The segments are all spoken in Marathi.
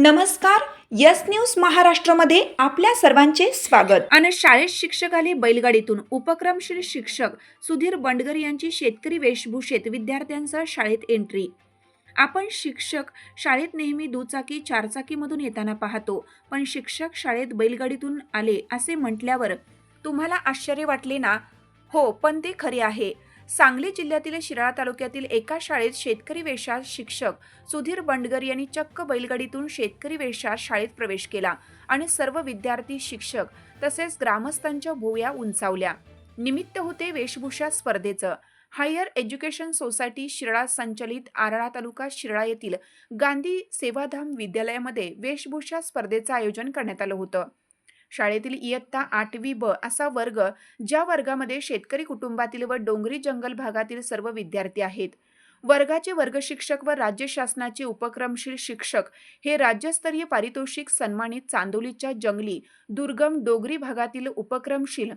नमस्कार यस न्यूज महाराष्ट्रामध्ये आपल्या सर्वांचे स्वागत. आणि शाळेत शिक्षक आले बैलगाडीतून. उपक्रमशील शिक्षक सुधीर बंडगर यांची शेतकरी वेशभूषेत विद्यार्थ्यांसह शाळेत एंट्री. आपण शिक्षक शाळेत नेहमी दुचाकी चारचाकीमधून येताना पाहतो पण शिक्षक शाळेत बैलगाडीतून आले असे म्हटल्यावर तुम्हाला आश्चर्य वाटले ना? हो पण ते खरे आहे. सांगली जिल्ह्यातील शिराळा तालुक्यातील एका शाळेत शेतकरी वेशात शिक्षक सुधीर बंडगर यांनी चक्क बैलगाडीतून शेतकरी वेशात शाळेत प्रवेश केला आणि सर्व विद्यार्थी शिक्षक तसेच ग्रामस्थांच्या भुवया उंचावल्या. निमित्त होते वेशभूषा स्पर्धेचं. हायर एज्युकेशन सोसायटी शिराळा संचलित आराळा तालुका शिराळा येथील गांधी सेवाधाम विद्यालयामध्ये वेशभूषा स्पर्धेचं आयोजन करण्यात आलं होतं. शाळेतील इयत्ता आठवी ब असा वर्ग ज्या वर्गामध्ये शेतकरी कुटुंबातील व डोंगरी जंगल भागातील सर्व विद्यार्थी आहेत. वर्गाचे वर्गशिक्षक व राज्य शासनाचे उपक्रमशील शिक्षक हे राज्यस्तरीय पारितोषिक सन्मानित चांदोलीच्या जंगली दुर्गम डोगरी भागातील उपक्रमशील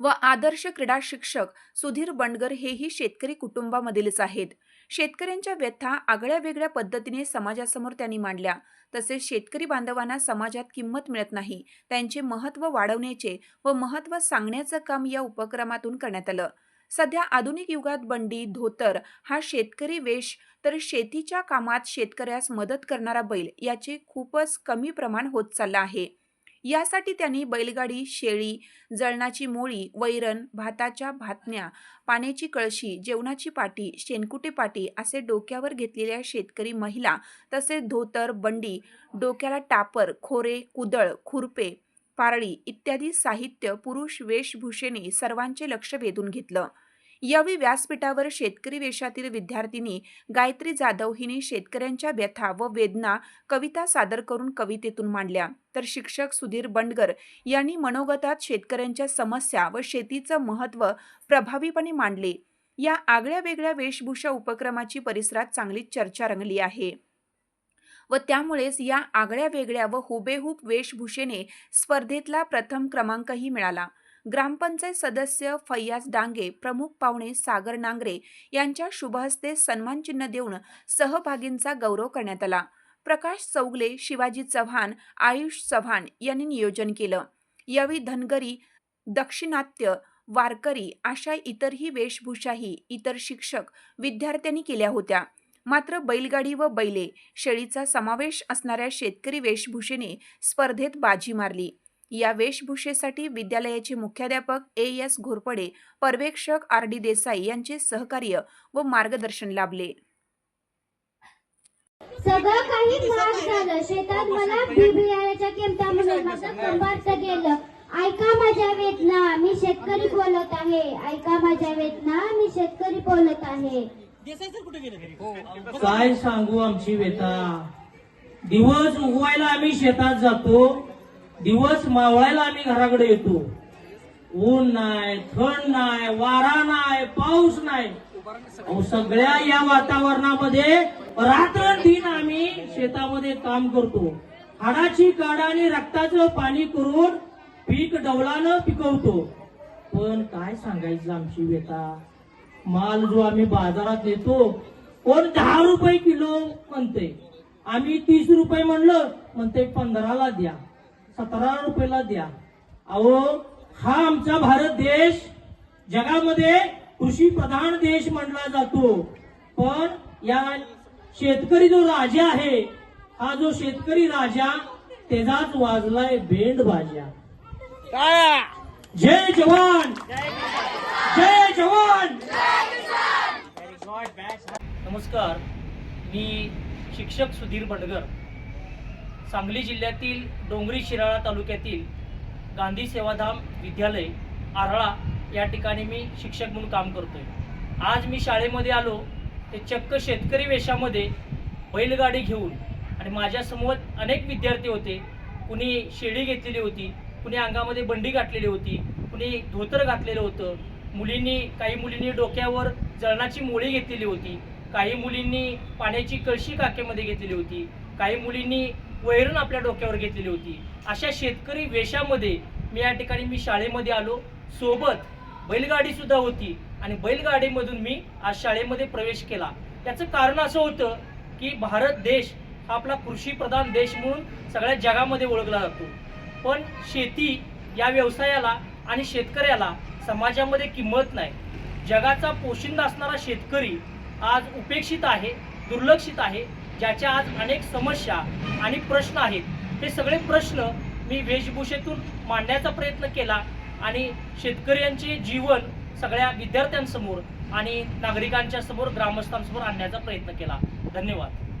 व आदर्श क्रीडा शिक्षक सुधीर बंडगर हेही शेतकरी कुटुंबामधीलच आहेत. शेतकऱ्यांच्या व्यथा आगळ्या वेगळ्या पद्धतीने समाजासमोर त्यांनी मांडल्या. तसेच शेतकरी बांधवांना समाजात किंमत मिळत नाही त्यांचे महत्त्व वाढवण्याचे व महत्त्व सांगण्याचं काम या उपक्रमातून करण्यात आलं. सध्या आधुनिक युगात बंडी धोतर हा शेतकरी वेश तर शेतीच्या कामात शेतकऱ्यास मदत करणारा बैल याचे खूपच कमी प्रमाण होत चाललं आहे. यासाठी त्यांनी बैलगाडी शेळी जळणाची मोळी वैरण भाताच्या भातण्या पाण्याची कळशी जेवणाची पाटी शेणकुटे पाटी असे डोक्यावर घेतलेल्या शेतकरी महिला तसेच धोतर बंडी डोक्याला टापर खोरे कुदळ खुरपे पारळी इत्यादी साहित्य पुरुष वेशभूषेने सर्वांचे लक्ष वेधून घेतलं. यावेळी व्यासपीठावर शेतकरी वेशातील विद्यार्थिनी गायत्री जाधव हिने शेतकऱ्यांच्या व्यथा व वेदना कविता सादर करून कवितेतून मांडल्या. तर शिक्षक सुधीर बंडगर यांनी मनोगतात शेतकऱ्यांच्या समस्या व शेतीचं महत्त्व प्रभावीपणे मांडले. या आगळ्या वेगळ्या वेशभूषा उपक्रमाची परिसरात चांगली चर्चा रंगली आहे. व त्यामुळेच या आगळ्या वेगळ्या व हुबेहूब वेशभूषेने स्पर्धेतला प्रथम क्रमांकही मिळाला. ग्रामपंचायत सदस्य फैयाज डांगे प्रमुख पाहुणे सागर नांगरे यांच्या शुभहस्ते सन्मानचिन्ह देऊन सहभागींचा गौरव करण्यात आला. प्रकाश चौगले शिवाजी चव्हाण आयुष चव्हाण यांनी नियोजन केलं. यावेळी धनगरी दक्षिणात्य वारकरी अशा इतरही वेशभूषाही इतर शिक्षक विद्यार्थ्यांनी केल्या होत्या. मात्र बैलगाडी व बैले शेळीचा समावेश असणाऱ्या शेतकरी वेशभूषेने स्पर्धेत बाजी मारली. या वेशभूषेसाठी विद्यालयाचे मुख्याध्यापक ए एस घोरपडे पर्यवेक्षक आर डी देसाई यांचे सहकार्य व मार्गदर्शन लाभले. सगळं काही महाग झालं शेतात मला बी बियाण्याच्या किमता म्हणून माझं कंबारच गेलं. ऐका माझ्या वेदना मी शेतकरी बोलत आहे. ऐका माझ्या वेदना मी शेतकरी बोलत आहे. काय सांगू आमची व्यथा दिवस उगवायला आम्ही शेतात जातो. दिवस मावळायला आम्ही घराकडे येतो. ऊन नाही थंड नाही वारा नाही पाऊस नाही. सगळ्या या वातावरणामध्ये रात्रंदिन आम्ही शेतामध्ये काम करतो. हाडाची काडा आणि रक्ताचं पाणी करून पीक डवलानं पिकवतो. पण काय सांगायचं आमची व्यथा माल जो आम्ही बाजारात देतो कोण दहा रुपये किलो म्हणते. आम्ही तीस रुपये म्हणलं म्हणते पंधराला द्या. सतरा रुपयाला द्या. अहो हा आमचा भारत देश जगामध्ये कृषी प्रधान देश म्हणला जातो. पण या शेतकरी जो राजा आहे हा जो शेतकरी राजा त्याचाच वाजलाय बेंड भाज्या जय जवान. जय जवान. नमस्कार. मी शिक्षक सुधीर बंडगर. सांगली जिल्ह्यातील डोंगरी शिराळा तालुक्यातील गांधी सेवाधाम विद्यालय आरळा या ठिकाणी मी शिक्षक म्हणून काम करतो आहे आज मी शाळेमध्ये आलो ते चक्क शेतकरी वेशामध्ये बैलगाडी घेऊन आणि माझ्यासमोर अनेक विद्यार्थी होते. कुणी शेळी घेतलेली होती कुणी अंगामध्ये बंडी घातलेली होती कुणी धोतर घातलेलं होतं. मुलींनी काही मुलींनी डोक्यावर जळणाची मोळी घेतलेली होती. काही मुलींनी पाण्याची कळशी काकेमध्ये घेतलेली होती. काही मुलींनी वैरण आपल्या डोक्यावर घेतलेली होती. अशा शेतकरी वेशामध्ये मी या ठिकाणी मी शाळेमध्ये आलो. सोबत बैलगाडी सुद्धा होती आणि बैलगाडीमधून मी आज शाळेमध्ये प्रवेश केला. त्याचं कारण असं होतं की भारत देश हा आपला कृषीप्रधान देश म्हणून सगळ्या जगामध्ये ओळखला जातो. पण शेती या व्यवसायाला आणि शेतकऱ्याला समाजामध्ये किंमत नाही. जगाचा पोशिंदा असणारा शेतकरी आज उपेक्षित आहे दुर्लक्षित आहे. ज्याच्या आज अनेक समस्या आणि प्रश्न आहेत. ते सगळे प्रश्न मी वेशभूषेतून मांडण्याचा प्रयत्न केला आणि शेतकऱ्यांचे जीवन सगळ्या विद्यार्थ्यांसमोर आणि नागरिकांच्या समोर ग्रामस्थांसमोर आणण्याचा प्रयत्न केला. धन्यवाद.